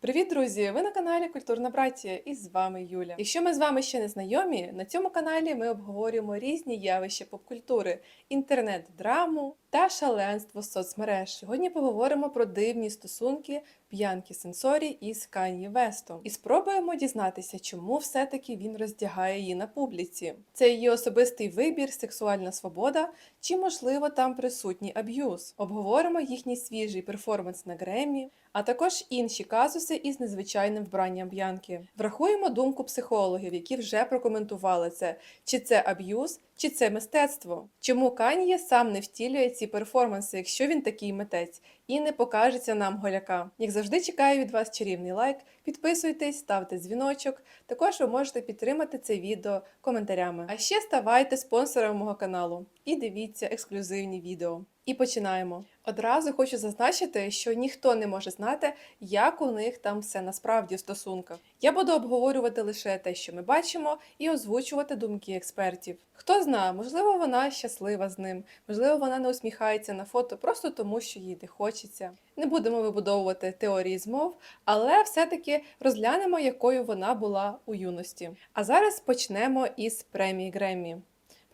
Привіт, друзі! Ви на каналі Культурна Братія і з вами Юля. Якщо ми з вами ще не знайомі, на цьому каналі ми обговорюємо різні явища попкультури, інтернет-драму та шаленство соцмереж. Сьогодні поговоримо про дивні стосунки Б'янки Сенсорі із Кані Вестом і спробуємо дізнатися, чому все-таки він роздягає її на публіці. Це її особистий вибір, сексуальна свобода, чи можливо там присутній аб'юз. Обговоримо їхній свіжий перформанс на Гремі, а також інші казуси із незвичайним вбранням Б'янки. Врахуємо думку психологів, які вже прокоментували це, чи це аб'юз, чи це мистецтво. Чому Кан'є сам не втілює ці перформанси, якщо він такий митець, і не покажеться нам голяка. Як завжди, чекаю від вас чарівний лайк. Підписуйтесь, ставте дзвіночок. Також ви можете підтримати це відео коментарями. А ще ставайте спонсором мого каналу і дивіться ексклюзивні відео. І починаємо. Одразу хочу зазначити, що ніхто не може знати, як у них там все насправді в стосунках. Я буду обговорювати лише те, що ми бачимо, і озвучувати думки експертів. Хто знає, можливо, вона щаслива з ним, можливо, вона не усміхається на фото просто тому, що їй не хочеться. Не будемо вибудовувати теорії змов, але все-таки розглянемо, якою вона була у юності. А зараз почнемо із премії Греммі.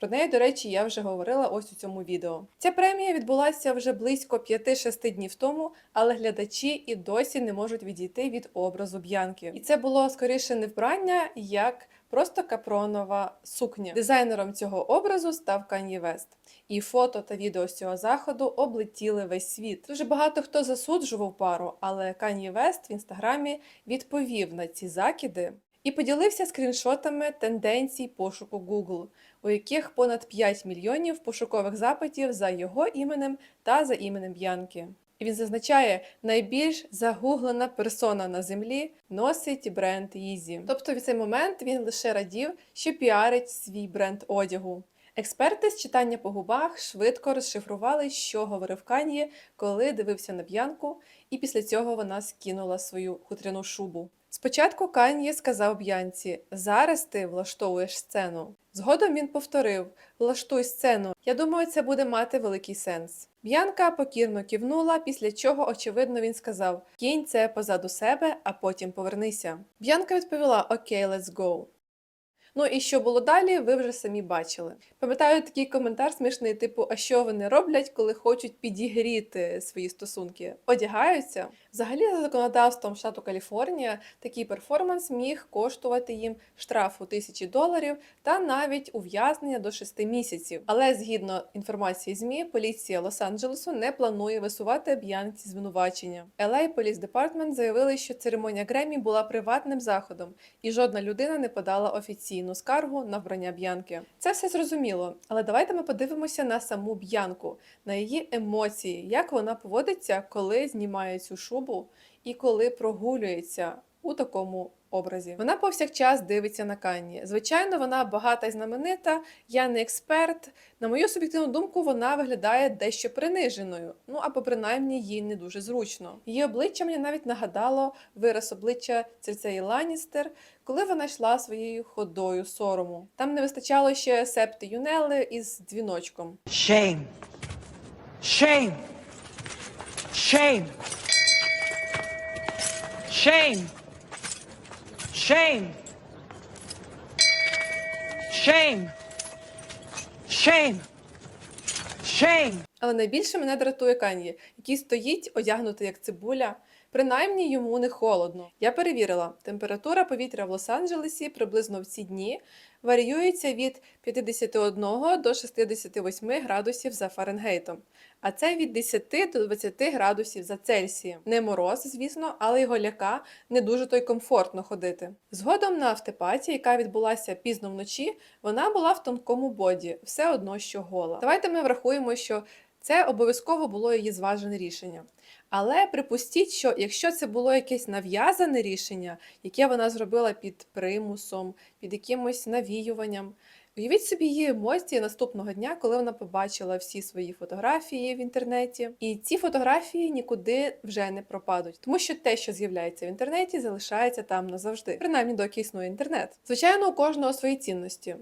Про неї, до речі, я вже говорила ось у цьому відео. Ця премія відбулася вже близько 5-6 днів тому, але глядачі і досі не можуть відійти від образу Б'янки. І це було скоріше не вбрання, як просто капронова сукня. Дизайнером цього образу став Кан'є Вест. І фото та відео з цього заходу облетіли весь світ. Дуже багато хто засуджував пару, але Кан'є Вест в інстаграмі відповів на ці закиди. І поділився скріншотами тенденцій пошуку Google, у яких понад 5 мільйонів пошукових запитів за його іменем та за іменем Б'янки. І він зазначає, найбільш загуглена персона на землі носить бренд Yeezy. Тобто в цей момент він лише радів, що піарить свій бренд одягу. Експерти з читання по губах швидко розшифрували, що говорив Кан'є, коли дивився на Б'янку, і після цього вона скинула свою хутряну шубу. Спочатку Кан'є сказав Б'янці: Зараз ти влаштовуєш сцену. Згодом він повторив: Влаштуй сцену. Я думаю, це буде мати великий сенс. Б'янка покірно кивнула, після чого, очевидно, він сказав: Кінь це позаду себе, а потім повернися. Б'янка відповіла: Окей, let's go. Ну і що було далі, ви вже самі бачили. Пам'ятаю такий коментар смішний, типу, а що вони роблять, коли хочуть підігріти свої стосунки? Одягаються. Взагалі, за законодавством штату Каліфорнія, такий перформанс міг коштувати їм штрафу тисячі доларів та навіть ув'язнення до шести місяців. Але згідно інформації ЗМІ, поліція Лос-Анджелесу не планує висувати б'янці звинувачення. LA Police Department заявили, що церемонія Гремі була приватним заходом, і жодна людина не подала офіційну скаргу на вбрання б'янки. Це все зрозуміло, але давайте ми подивимося на саму б'янку, на її емоції, як вона поводиться, коли знімає цю шубу і коли прогулюється у такому образі. Вона повсякчас дивиться на Канні. Звичайно, вона багата і знаменита. Я не експерт. На мою суб'єктивну думку, вона виглядає дещо приниженою. Ну або принаймні їй не дуже зручно. Її обличчя мені навіть нагадало вираз обличчя Церцеї Ланністер, коли вона йшла своєю ходою сорому. Там не вистачало ще септи Юнели із дзвіночком. Shame. Shame. Shame. Shame. Shame. Shame. Shame. Shame. Але найбільше мене дратує Кан'є, який стоїть, одягнутий як цибуля. Принаймні йому не холодно. Я перевірила, температура повітря в Лос-Анджелесі приблизно в ці дні варіюється від 51 до 68 градусів за Фаренгейтом, а це від 10 до 20 градусів за Цельсієм. Не мороз, звісно, але й голяка не дуже то й комфортно ходити. Згодом на автопаті, яка відбулася пізно вночі, вона була в тонкому боді, все одно що гола. Давайте ми врахуємо, що це обов'язково було її зважене рішення. Але припустіть, що якщо це було якесь нав'язане рішення, яке вона зробила під примусом, під якимось навіюванням, уявіть собі її емоції наступного дня, коли вона побачила всі свої фотографії в інтернеті, і ці фотографії нікуди вже не пропадуть, тому що те, що з'являється в інтернеті, залишається там назавжди, принаймні доки існує інтернет. Звичайно, у кожного свої цінності.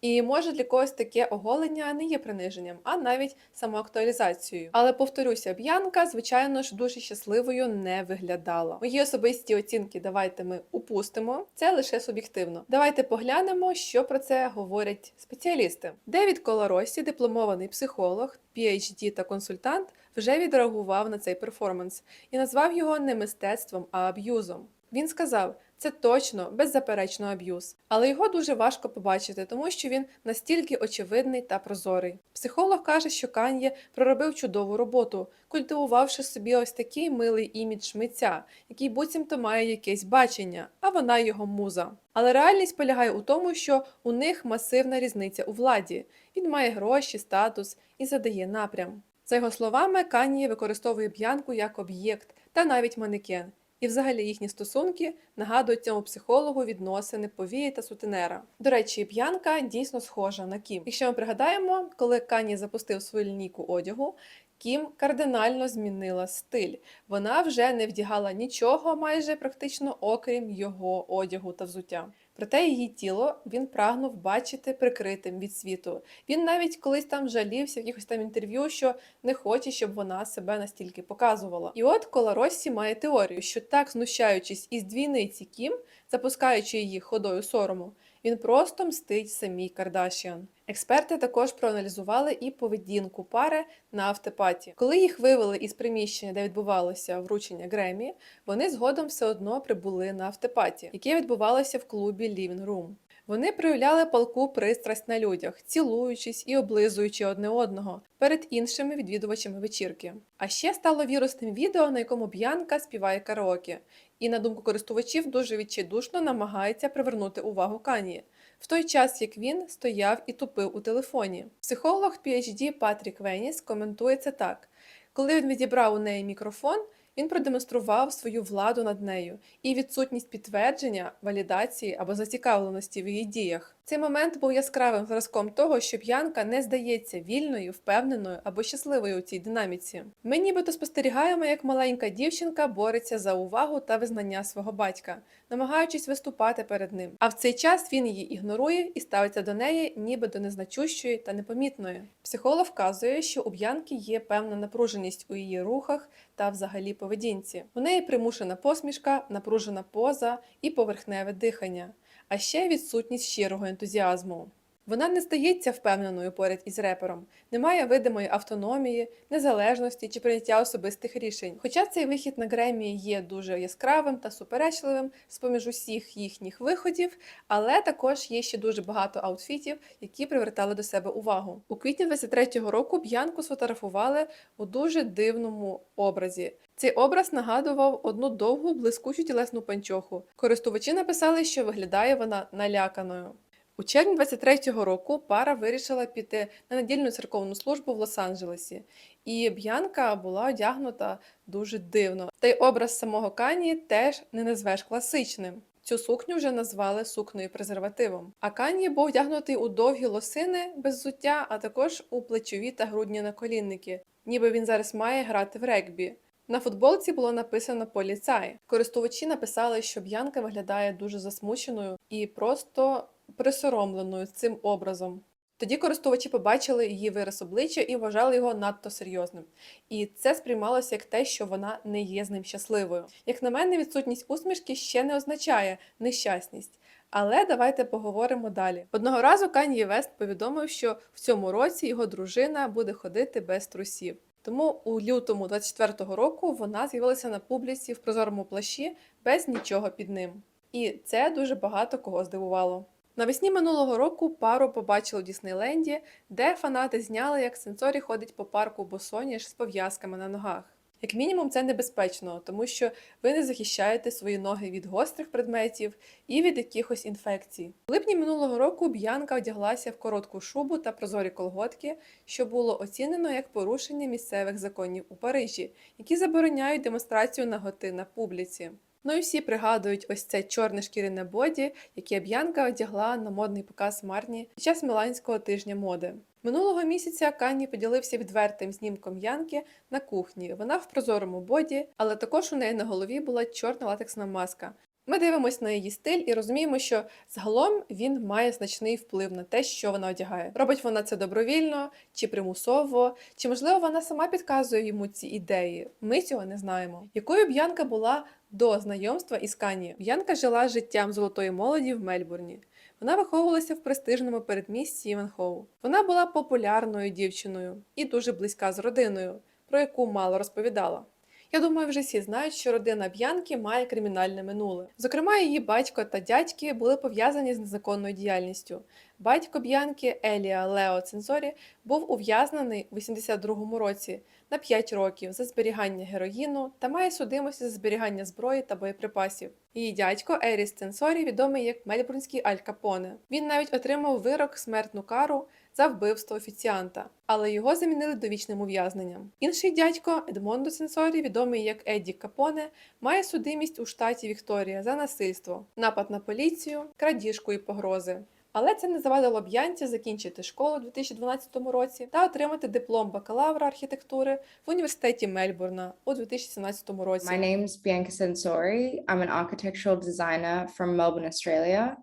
І може для когось таке оголення не є приниженням, а навіть самоактуалізацією. Але повторюся, Б'янка, звичайно ж, дуже щасливою не виглядала. Мої особисті оцінки давайте ми упустимо. Це лише суб'єктивно. Давайте поглянемо, що про це говорять спеціалісти. Девід Колоросі, дипломований психолог, PhD та консультант, вже відреагував на цей перформанс і назвав його не мистецтвом, а аб'юзом. Він сказав, це точно беззаперечно аб'юз, але його дуже важко побачити, тому що він настільки очевидний та прозорий. Психолог каже, що Кан'є проробив чудову роботу, культивувавши собі ось такий милий імідж митця, який буцімто має якесь бачення, а вона його муза. Але реальність полягає у тому, що у них масивна різниця у владі. Він має гроші, статус і задає напрям. За його словами, Кан'є використовує б'янку як об'єкт та навіть манекен. І взагалі їхні стосунки нагадують цьому психологу відносини повії та сутенера. До речі, п'янка дійсно схожа на Кім. Якщо ми пригадаємо, коли Кані запустив свою лінійку одягу, Кім кардинально змінила стиль. Вона вже не вдягала нічого майже практично, окрім його одягу та взуття. Проте її тіло він прагнув бачити прикритим від світу. Він навіть колись там жалівся в якихось там інтерв'ю, що не хоче, щоб вона себе настільки показувала. І от Колоросі має теорію, що так знущаючись із двійниці Кім, запускаючи її ходою сорому, він просто мстить самій Кардашіан. Експерти також проаналізували і поведінку пари на автопаті. Коли їх вивели із приміщення, де відбувалося вручення Гремі, вони згодом все одно прибули на автопаті, яке відбувалося в клубі Living Room. Вони проявляли палку пристрасть на людях, цілуючись і облизуючи одне одного перед іншими відвідувачами вечірки. А ще стало вірусним відео, на якому Б'янка співає караоке, і, на думку користувачів, дуже відчайдушно намагається привернути увагу Канії, в той час як він стояв і тупив у телефоні. Психолог PhD Патрік Веніс коментує це так: коли він відібрав у неї мікрофон. Він продемонстрував свою владу над нею і відсутність підтвердження, валідації або зацікавленості в її діях. Цей момент був яскравим зразком того, що п'янка не здається вільною, впевненою або щасливою у цій динаміці. Ми нібито спостерігаємо, як маленька дівчинка бореться за увагу та визнання свого батька, намагаючись виступати перед ним. А в цей час він її ігнорує і ставиться до неї, ніби до незначущої та непомітної. Психолог вказує, що у Б'янки є певна напруженість у її рухах та взагалі поведінці. У неї примушена посмішка, напружена поза і поверхневе дихання, а ще відсутність щирого ентузіазму. Вона не здається впевненою поряд із репером, немає видимої автономії, незалежності чи прийняття особистих рішень. Хоча цей вихід на Гремі є дуже яскравим та суперечливим з поміж усіх їхніх виходів, але також є ще дуже багато аутфітів, які привертали до себе увагу. У квітні 23-го року Б'янку сфотографували у дуже дивному образі. Цей образ нагадував одну довгу блискучу тілесну панчоху. Користувачі написали, що виглядає вона наляканою. У червні 23-го року пара вирішила піти на недільну церковну службу в Лос-Анджелесі, і Б'янка була одягнута дуже дивно. Та й образ самого Кані теж не назвеш класичним. Цю сукню вже назвали сукнею презервативом. А Кані був одягнутий у довгі лосини без взуття, а також у плечові та грудні наколінники, ніби він зараз має грати в регбі. На футболці було написано поліцай. Користувачі написали, що Б'янка виглядає дуже засмученою і просто присоромленою цим образом. Тоді користувачі побачили її вираз обличчя і вважали його надто серйозним. І це сприймалося як те, що вона не є з ним щасливою. Як на мене, відсутність усмішки ще не означає нещасність. Але давайте поговоримо далі. Одного разу Кан'є Вест повідомив, що в цьому році його дружина буде ходити без трусів. Тому у лютому 24-го року вона з'явилася на публіці в прозорому плащі без нічого під ним. І це дуже багато кого здивувало. Навесні минулого року пару побачили у Діснейленді, де фанати зняли, як Сенсорі ходить по парку босоніж з пов'язками на ногах. Як мінімум, це небезпечно, тому що ви не захищаєте свої ноги від гострих предметів і від якихось інфекцій. В липні минулого року Б'янка одяглася в коротку шубу та прозорі колготки, що було оцінено як порушення місцевих законів у Парижі, які забороняють демонстрацію наготи на публіці. Ну і всі пригадують ось це чорне шкіряне боді, яке Б'янка одягла на модний показ Марні під час Міланського тижня моди. Минулого місяця Канні поділився відвертим знімком Янки на кухні. Вона в прозорому боді, але також у неї на голові була чорна латексна маска. Ми дивимося на її стиль і розуміємо, що загалом він має значний вплив на те, що вона одягає. Робить вона це добровільно чи примусово, чи можливо вона сама підказує йому ці ідеї. Ми цього не знаємо. Якою Б'янка була до знайомства із Кані? Б'янка жила життям золотої молоді в Мельбурні. Вона виховувалася в престижному передмісті Івенхоу. Вона була популярною дівчиною і дуже близька з родиною, про яку мало розповідала. Я думаю, вже всі знають, що родина Б'янки має кримінальне минуле. Зокрема, її батько та дядьки були пов'язані з незаконною діяльністю. Батько Б'янки Елія Лео Цензорі був ув'язнений у 82-му році на 5 років за зберігання героїну та має судимості за зберігання зброї та боєприпасів. Її дядько Еріс Ценсорі відомий як Мельбурнський Аль Капоне. Він навіть отримав вирок смертну кару за вбивство офіціанта, але його замінили довічним ув'язненням. Інший дядько Едмондо Сенсорі, відомий як Едді Капоне, має судимість у штаті Вікторія за насильство, напад на поліцію, крадіжку і погрози. Але це не завадило Б'янці закінчити школу у 2012 році та отримати диплом бакалавра архітектури в університеті Мельбурна у 2017 році. My name's Bianca Sensori. I'm an architectural designer from Melbourne, Australia.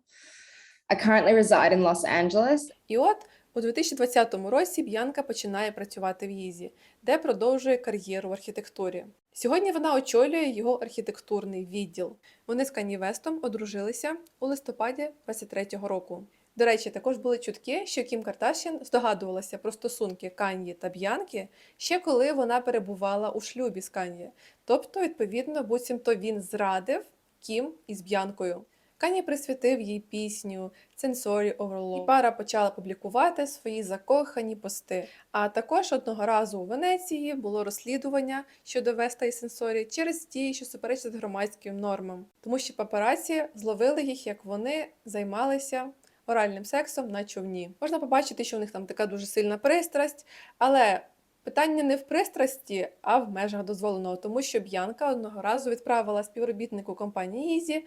I currently reside in Los Angeles. І от у 2020 році Б'янка починає працювати в Їзі, де продовжує кар'єру в архітектурі. Сьогодні вона очолює його архітектурний відділ. Вони з Кані Вестом одружилися у листопаді 23-го року. До речі, також були чутки, що Кім Кардашян здогадувалася про стосунки Кан'ї та Б'янки ще коли вона перебувала у шлюбі з Кан'ї. Тобто, відповідно, буцімто він зрадив Кім із Б'янкою. Кані присвятив їй пісню Sensory Overload. І пара почала публікувати свої закохані пости. А також одного разу у Венеції було розслідування щодо Веста і Сенсорі через дії, що суперечать громадським нормам, тому що папараці зловили їх, як вони займалися оральним сексом на човні. Можна побачити, що у них там така дуже сильна пристрасть, але. Питання не в пристрасті, а в межах дозволеного, тому що Б'янка одного разу відправила співробітнику компанії Ізі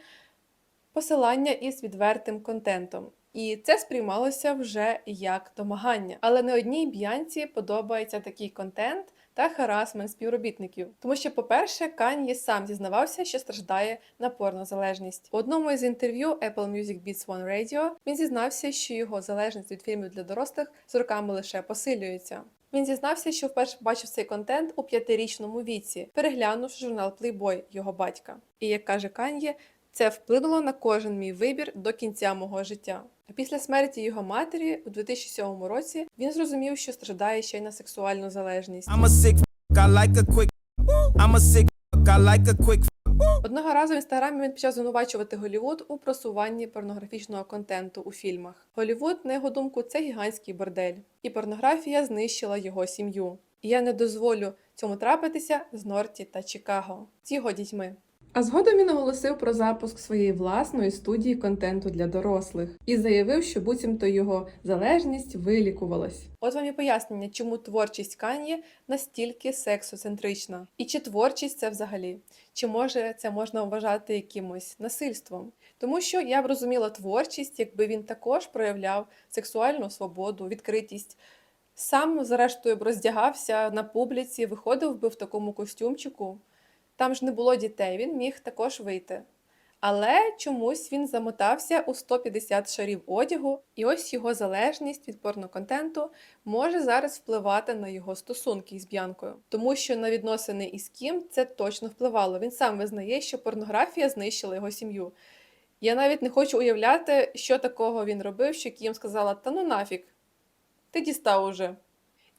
посилання із відвертим контентом. І це сприймалося вже як домагання. Але не одній б'янці подобається такий контент та харасмент співробітників. Тому що, по-перше, Кан'є сам зізнавався, що страждає на порнозалежність. У одному із інтерв'ю Apple Music Beats One Radio він зізнався, що його залежність від фільмів для дорослих з роками лише посилюється. Він зізнався, що вперше бачив цей контент у п'ятирічному віці, переглянувши журнал Playboy його батька. І як каже Кан'є, це вплинуло на кожен мій вибір до кінця мого життя. А після смерті його матері у 2007 році він зрозумів, що страждає ще й на сексуальну залежність. Одного разу в інстаграмі він почав звинувачувати Голівуд у просуванні порнографічного контенту у фільмах. Голівуд, на його думку, це гігантський бордель, і порнографія знищила його сім'ю. І я не дозволю цьому трапитися з Норті та Чикаго з його дітьми. А згодом він оголосив про запуск своєї власної студії контенту для дорослих і заявив, що буцімто його залежність вилікувалась. От вам і пояснення, чому творчість Кан'є настільки сексоцентрична, і чи творчість це взагалі, чи може це можна вважати якимось насильством? Тому що я б розуміла творчість, якби він також проявляв сексуальну свободу, відкритість. Сам, зрештою, б роздягався на публіці, виходив би в такому костюмчику. Там ж не було дітей, він міг також вийти. Але чомусь він замотався у 150 шарів одягу, і ось його залежність від порноконтенту може зараз впливати на його стосунки із Б'янкою. Тому що на відносини із Кім це точно впливало. Він сам визнає, що порнографія знищила його сім'ю. Я навіть не хочу уявляти, що такого він робив, що Кім сказала: Та ну нафіг, ти дістав уже.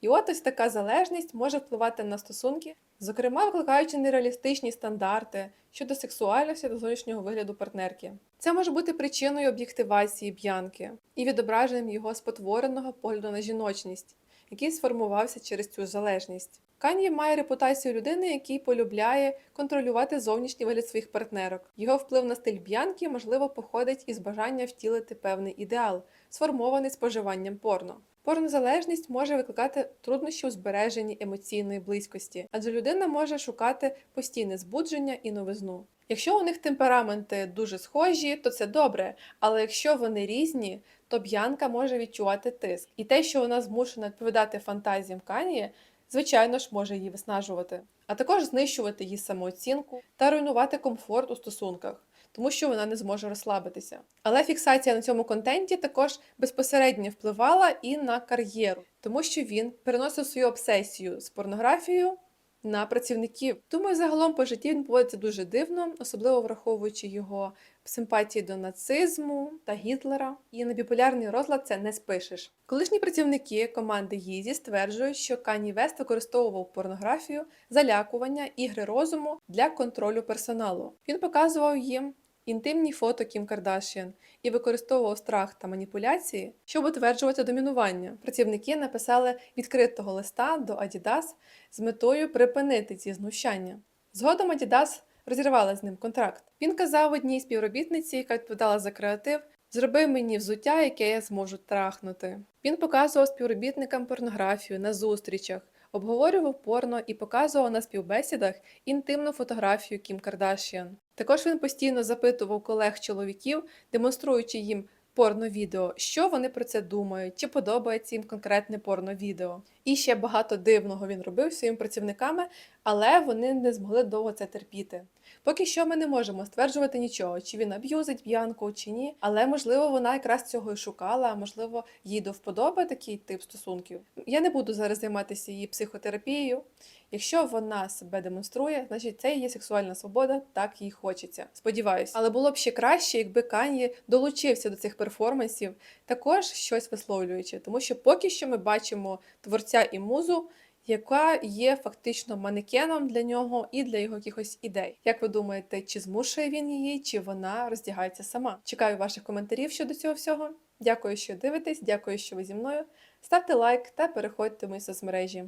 І от ось така залежність може впливати на стосунки, зокрема викликаючи нереалістичні стандарти щодо сексуальності та зовнішнього вигляду партнерки. Це може бути причиною об'єктивації б'янки і відображенням його спотвореного погляду на жіночність, який сформувався через цю залежність. Кан'є має репутацію людини, який полюбляє контролювати зовнішній вигляд своїх партнерок. Його вплив на стиль б'янки, можливо, походить із бажання втілити певний ідеал, сформований споживанням порно. Порнозалежність може викликати труднощі у збереженні емоційної близькості, адже людина може шукати постійне збудження і новизну. Якщо у них темпераменти дуже схожі, то це добре, але якщо вони різні, то б'янка може відчувати тиск. І те, що вона змушена відповідати фантазіям Канії, звичайно ж може її виснажувати. а також знищувати її самооцінку та руйнувати комфорт у стосунках. Тому що вона не зможе розслабитися. Але фіксація на цьому контенті також безпосередньо впливала і на кар'єру, тому що він переносив свою обсесію з порнографією на працівників. Думаю, загалом по житті він поводиться дуже дивно, особливо враховуючи його симпатії до нацизму та Гітлера. І на біполярний розлад це не спишеш. Колишні працівники команди Їзі стверджують, що Кані Вест використовував порнографію, залякування, ігри розуму для контролю персоналу. Він показував їм. Інтимні фото Кім Кардашіан і використовував страх та маніпуляції, щоб утверджувати домінування. Працівники написали відкритого листа до Adidas з метою припинити ці знущання. Згодом Adidas розірвала з ним контракт. Він казав одній співробітниці, яка відповідала за креатив, зроби мені взуття, яке я зможу трахнути. Він показував співробітникам порнографію на зустрічах, обговорював порно і показував на співбесідах інтимну фотографію Кім Кардашіан. Також він постійно запитував колег-чоловіків, демонструючи їм порно-відео, що вони про це думають, чи подобається їм конкретне порно-відео. І ще багато дивного він робив зі своїми працівниками, але вони не змогли довго це терпіти. Поки що ми не можемо стверджувати нічого, чи він аб'юзить п'янку, чи ні. Але можливо вона якраз цього і шукала, можливо, їй до вподоби такий тип стосунків. Я не буду зараз займатися її психотерапією. Якщо вона себе демонструє, значить це її сексуальна свобода, так їй хочеться. Сподіваюсь, але було б ще краще, якби Кан'ї долучився до цих перформансів, також щось висловлюючи, тому що поки що ми бачимо творця і музу, яка є фактично манекеном для нього і для його якихось ідей. Як ви думаєте, чи змушує він її, чи вона роздягається сама? Чекаю ваших коментарів щодо цього всього. Дякую, що дивитесь, дякую, що ви зі мною. Ставте лайк та переходьте в мої соцмережі.